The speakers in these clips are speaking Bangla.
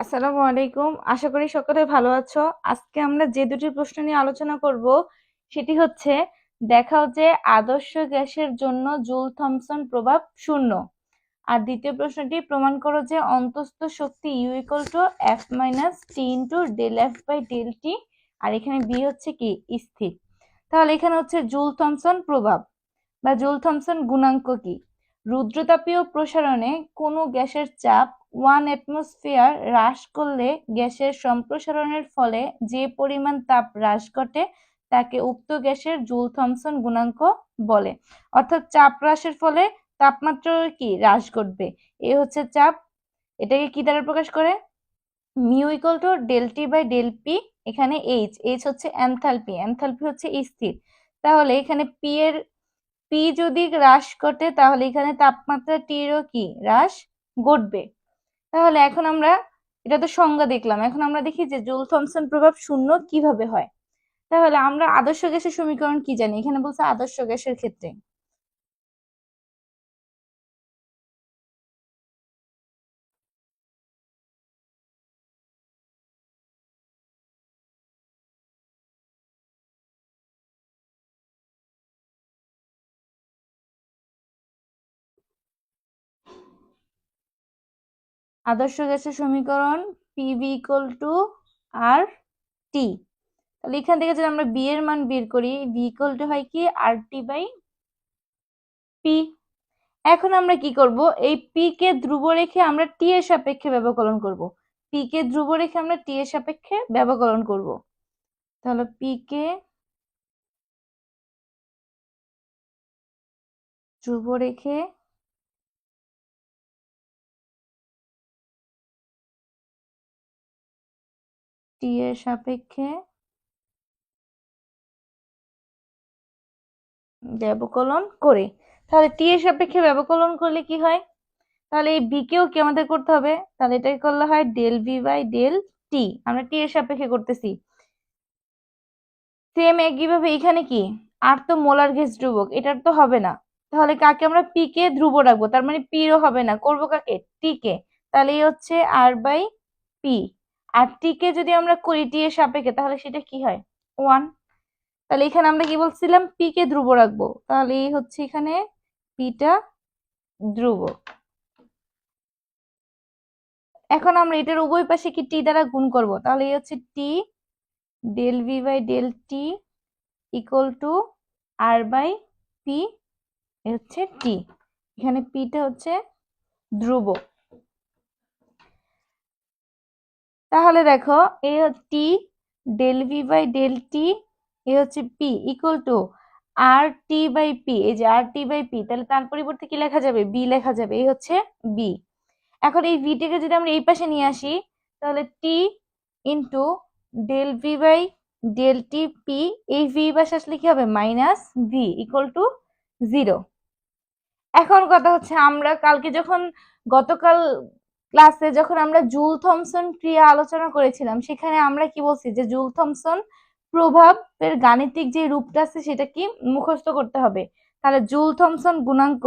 আসসালামু আলাইকুম। আশা করি সকলে ভালো আছো। আজকে আমরা যে দুটি প্রশ্ন নিয়ে আলোচনা করব, সেটি হচ্ছে, দেখাও যে আদর্শ গ্যাসের জন্য জুল থমসন প্রভাব শূন্য। আর দ্বিতীয় প্রশ্নটি, প্রমাণ করো যে অন্তস্থ শক্তি U equal to F minus T into del F by del T আর এখানে বি হচ্ছে কি? স্থির। তাহলে এখানে হচ্ছে জুল থমসন প্রভাব। বা জুল থমসন গুণাঙ্ক কি? রুদ্রতাপীয় প্রসারণে কোনো গ্যাসের চাপ ওয়ান অ্যাটমসফিয়ার হ্রাস করলে গ্যাসের সম্প্রসারণের ফলে যে পরিমাণ তাপ হ্রাস ঘটে, তাকে উক্ত গ্যাসের জুল থমসন গুণাঙ্ক বলে। অর্থাৎ চাপ হ্রাসের ফলে তাপমাত্রা কি? হ্রাস ঘটবে। এ হচ্ছে চাপ। এটাকে কি দ্বারা প্রকাশ করে? Mu equal to del T by del P, এখানে এইচ। এইচ হচ্ছে এনথালপি। এনথালপি হচ্ছে স্থির। তাহলে এখানে পি এর পি যদি হ্রাস ঘটে, তাহলে এখানে তাপমাত্রা টিরও কি? হ্রাস ঘটবে। তাহলে এখন আমরা এটা তো সংজ্ঞা দেখলাম। এখন আমরা দেখি যে জুল থমসন প্রভাব শূন্য কীভাবে হয়? তাহলে আমরা আদর্শ গ্যাসের সমীকরণ কি জানি? এখানে বলছে আদর্শ গ্যাসের ক্ষেত্রে। আদর্শ গ্যাসের সমীকরণ PV equal to R T তাহলে এখান থেকে যদি আমরা বি এর মান বের করি ভি ইকুয়াল টু হয় কি? আর টি বাই পি এখন আমরা কি করব? এই পি কে ধ্রুব রেখে আমরা টি এর সাপেক্ষে ব্যবকলন করব। পি কে ধ্রুব রেখে আমরা টি এর সাপেক্ষে ব্যবকলন করব। তাহলে পি কে ধ্রুব রেখে টি এর সাপেক্ষে ব্যবকলন করে। তাহলে টি এর সাপেক্ষে ব্যবকলন করলে কি হয়? তাহলে এই বি কেও কি আমাদের করতে হবে? তাহলে এটাকে করলে হয় del V by del T আমরা টি এর সাপেক্ষে করতেছি। সেম একইভাবে এখানে কি? আর তো মোলার গ্যাস ধ্রুবক, এটার তো হবে না। তাহলে কাকে আমরা পি কে ধ্রুব রাখব? তার মানে পিরও হবে না, করব কাকে? টি কে। তাহলে এই হচ্ছে আর বাই পি আর টি কে যদি আমরা করি টি এর সাপেক্ষে, তাহলে সেটা কি হয়? ওয়ান তাহলে এখানে আমরা কি বলছিলাম? পি কে ধ্রুব রাখব। তাহলে এই হচ্ছে এখানে পিটা ধ্রুব। এখন আমরা এটার উভয় পাশে কি টি দ্বারা গুণ করব? তাহলে এই হচ্ছে T del V by del T equal to R by P হচ্ছে টি এখানে পিটা হচ্ছে ধ্রুব। তাহলে দেখো এই T, del V by del T, এ হচ্ছে P equal to R T by P, এই যে আর টি বাই পি, তাহলে তার পরিবর্তে কি লেখা যাবে? বি লেখা যাবে, এই হচ্ছে বি। এখন এই ভিটিকে যদি আমরা এই পাশে নিয়ে আসি, তাহলে T into del V by del T P, এই ভি পাশে আসলে কি হবে? Minus V equal to zero এখন কথা হচ্ছে আমরা কালকে যখন গতকাল ক্লাসে যখন আমরা জুল থমসন ক্রিয়া আলোচনা করেছিলাম, সেখানে আমরা কি বলছি যে জুল থমসন প্রভাবের গাণিতিক যে রূপটা আছে সেটা কি মুখস্থ করতে হবে? তাহলে জুল থমসন গুণাঙ্ক,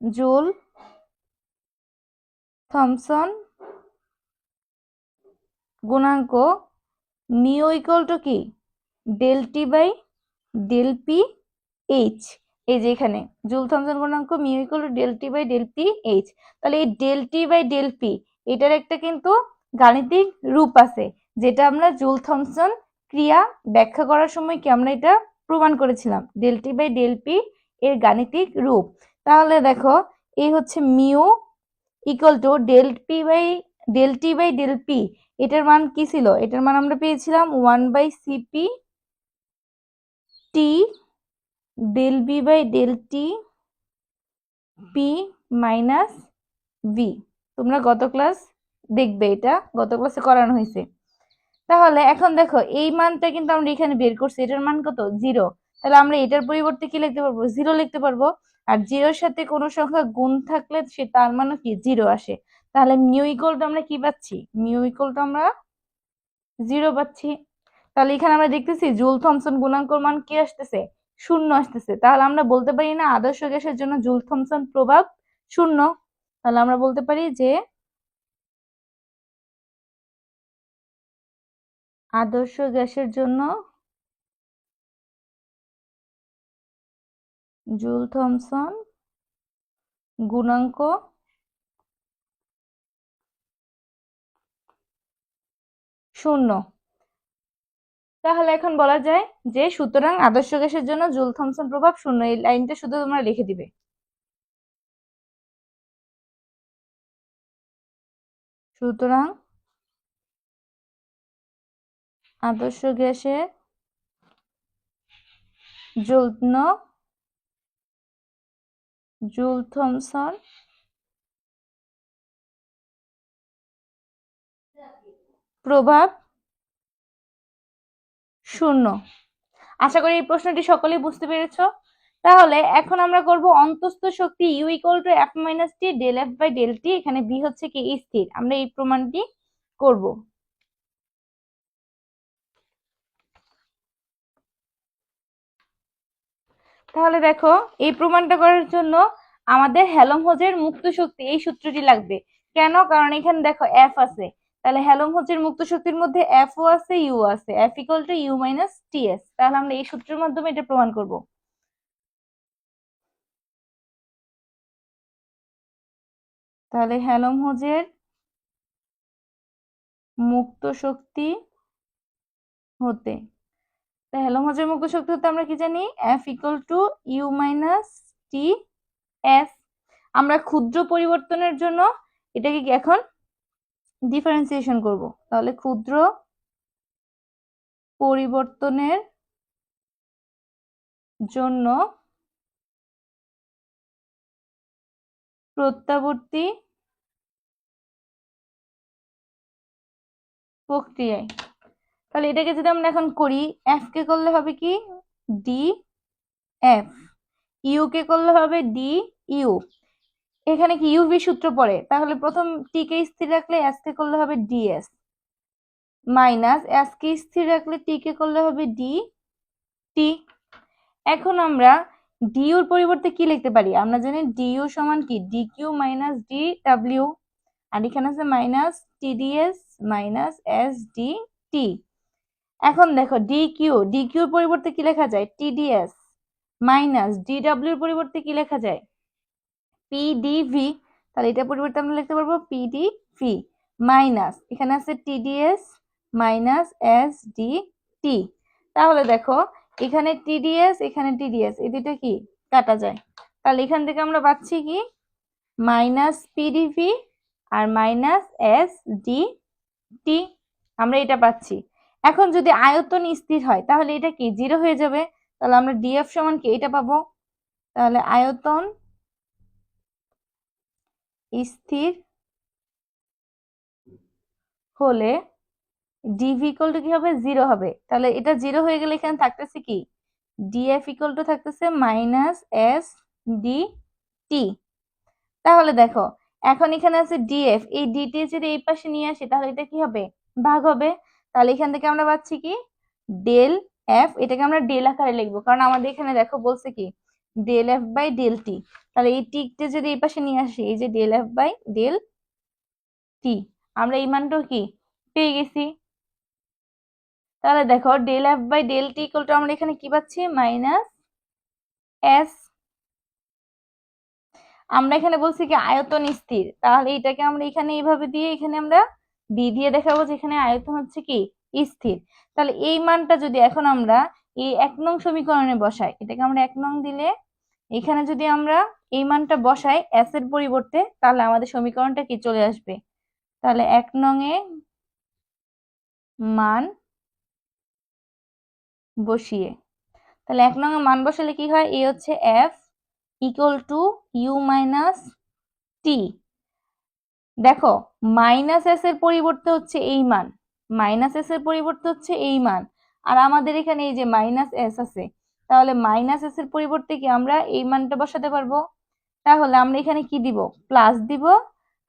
জুল থমসন গুণাঙ্ক মিও ইকুয়াল টু কি? Del T by del P H. এই যে এখানে, জুল থমসন গুণাঙ্ক mu equal to del T by del P H. তাহলে এই del T by del P, এটার একটা কিন্তু গাণিতিক রূপ আছে, যেটা আমরা জুল থমসন ক্রিয়া ব্যাখ্যা করার সময় কি আমরা এটা প্রমাণ করেছিলাম, del T by del P এর গাণিতিক রূপ। তাহলে দেখো, এই হচ্ছে mu equal to del P by, del T by del P, এটার মান কি ছিল? এটার মান আমরা পেয়েছিলাম one by CP T del V by del T P minus V তোমরা গত ক্লাস দেখবে এটা, গত ক্লাসে করানো হয়েছে। তাহলে এখন দেখো, এই মানটা কিন্তু আমরা এখানে বের করছি। এটার মান কত? জিরো তাহলে আমরা এটার পরিবর্তে কি লিখতে পারব? জিরো লিখতে পারব। আর জিরোর সাথে কোনো সংখ্যা গুণ থাকলে সে তার মানও কি? জিরো আসে। তাহলে মিউ ইকুয়ালটা আমরা কি পাচ্ছি? মিউ ইকুয়ালটা আমরা জিরো পাচ্ছি। তাহলে এখানে আমরা দেখতেছি জুল থমসন গুণাঙ্কর মান কি আসতেছে? শূন্য আসতেছে। তাহলে আমরা বলতে পারি না আদর্শ গ্যাসের জন্য জুল থমসন প্রভাব শূন্য। তাহলে আমরা বলতে পারি যে আদর্শ গ্যাসের জন্য জুল থমসন গুণাঙ্ক শূন্য। তাহলে এখন বলা যায় যে, সুতরাং আদর্শ গ্যাসের জন্য জুল থমসন প্রভাব শূন্য। এই লাইনটা শুধু তোমরা লিখে দিবে। সুতরাং আদর্শ গ্যাসের জন্য জুল থমসন প্রভাব শূন্য। আশা করি এই প্রশ্নটি সকলেই বুঝতে পেরেছ। তাহলে এখন আমরা করব অন্তস্থ শক্তি U equal to F minus T del F by del T এখানে বি হচ্ছে কি স্থির। আমরা এই প্রমাণটি করব। তাহলে দেখো, এই প্রমাণটা করার জন্য আমাদের হেলমহোজের মুক্ত শক্তি এই সূত্রটি লাগবে। কেন? কারণ এখানে দেখো এফ আছে। তাহলে হেলমহোজের মুক্ত শক্তির মধ্যে এফ ও আছে ইউ আছে। F equal to U minus T S তাহলে আমরা এই সূত্রের মাধ্যমে এটা প্রমাণ করব। তাহলে হেলমহোজের মুক্ত শক্তি হতে। তা হেলমহোজের মুক্ত শক্তি হতে আমরা কি জানি? F equal to U minus T S আমরা ক্ষুদ্র পরিবর্তনের জন্য এটাকে এখন ডিফারেন্সিয়েশন করব। তাহলে ক্ষুদ্র পরিবর্তনের জন্য প্রত্যাবর্তী প্রক্রিয়ায়। তাহলে এটাকে যদি আমরা এখন করি এফ কে করলে হবে কি? ডি এফ ইউ কে করলে হবে ডি ইউ এখানে কি ইউভি সূত্র পড়ে? তাহলে প্রথম টি কে স্থির রাখলে এস কে করলে হবে ডিএস মাইনাস এস কে স্থির রাখলে টি কে করলে হবে ডি টি এখন আমরা ডিউর পরিবর্তে কি লিখতে পারি? আমরা জানি ডিইউ সমান কি? D Q minus D W আর এখানে আছে minus TDS minus S D T এখন দেখো ডি কিউ ডি কিউর পরিবর্তে কি লেখা যায়? টিডিএস মাইনাস ডি ডাব্লিউর পরিবর্তে কি লেখা যায়? পিডিভি তাহলে এটা পরিবর্তে আমরা লিখতে পারব পিডিভি মাইনাস এখানে আছে TDS minus S D T তাহলে দেখো, এখানে টিডিএস এখানে টিডিএস এই দুটো কি? কাটা যায়। তাহলে এখান থেকে আমরা পাচ্ছি কি? মাইনাস পিডিভি আর মাইনাস এস ডি টি আমরা এটা পাচ্ছি। এখন যদি আয়তন স্থির হয়, তাহলে এটা কি? জিরো হয়ে যাবে। তাহলে আমরা ডিএফ সমান কি? এটা পাবো। তাহলে আয়তন স্থির হলে ডিভি ইকুয়াল টু কি হবে? জিরো হবে। তাহলে এটা জিরো হয়ে গেলে এখানে থাকতেছে কি? ডিএফ ইকুয়াল টু থাকতেছে মাইনাস এস ডি টি তাহলে দেখো, এখন এখানে আছে ডিএফ এই ডিটি যদি এই পাশে নিয়ে আসি, তাহলে এটা কি হবে? ভাগ হবে। তাহলে এখান থেকে আমরা পাচ্ছি কি? ডেল এফ এটাকে আমরা ডেল আকারে লিখব। কারণ আমাদের এখানে দেখো বলছে কি? Del F by del T তাহলে এই টিকটা যদি এই পাশে নিয়ে আসি, এই যে del F by del T আমরা এই মানটাও কি পেয়ে গেছি? তাহলে দেখো del F by del T equal to আমরা এখানে কি পাচ্ছি? মাইনাস এস আমরা এখানে বলছি কি আয়তন স্থির। তাহলে এটাকে আমরা এখানে এইভাবে দিয়ে, এখানে আমরা বি দিয়ে দেখাবো যে এখানে আয়তন হচ্ছে কি স্থির। তাহলে এই মানটা যদি এখন আমরা এই এক নং সমীকরণে বসাই। এটাকে আমরা এক নং দিলে এখানে যদি আমরা এই মানটা বসাই এস এর পরিবর্তে, তাহলে আমাদের সমীকরণটা কি চলে আসবে? তাহলে এক নং এ মান বসিয়ে, তাহলে এক নং এ মান বসালে কি হয়? এ হচ্ছে F equal to U minus T দেখো মাইনাস এস এর পরিবর্তে হচ্ছে এই মান মাইনাস এস এর পরিবর্তে হচ্ছে এই মান। আর আমাদের এখানে এই যে মাইনাস এস আছে, তাহলে মাইনাস এস এর পরিবর্তে কি আমরা এই মানটা বসাতে পারব? তাহলে আমরা এখানে কি দিব? প্লাস দিব,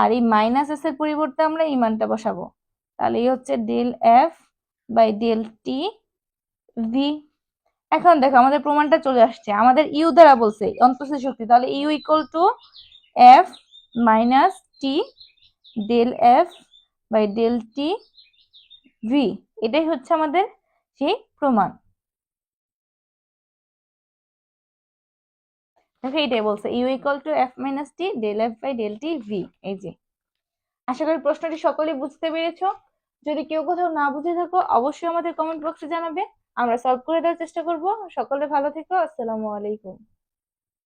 আর এই মাইনাস এস এর পরিবর্তে আমরা এই মানটা বসাবো। তাহলে এই হচ্ছে del F by del T V এখন দেখো আমাদের প্রমাণটা চলে আসছে। আমাদের ইউ দ্বারা বলছে, অন্তঃস্থ শক্তি। তাহলে U equal to F minus T del F by del T V এটাই হচ্ছে আমাদের সেই প্রমাণ। দেখো এটাই বলছে U equal to F minus T del F by del T V এই যে। আশা করি প্রশ্নটি সকলেই বুঝতে পেরেছ। যদি কেউ কোথাও না বুঝে থাকো, অবশ্যই আমাদের কমেন্ট বক্সে জানাবে। আমরা সলভ করে দেওয়ার চেষ্টা করব। সকলে ভালো থেকো, আসসালামু আলাইকুম।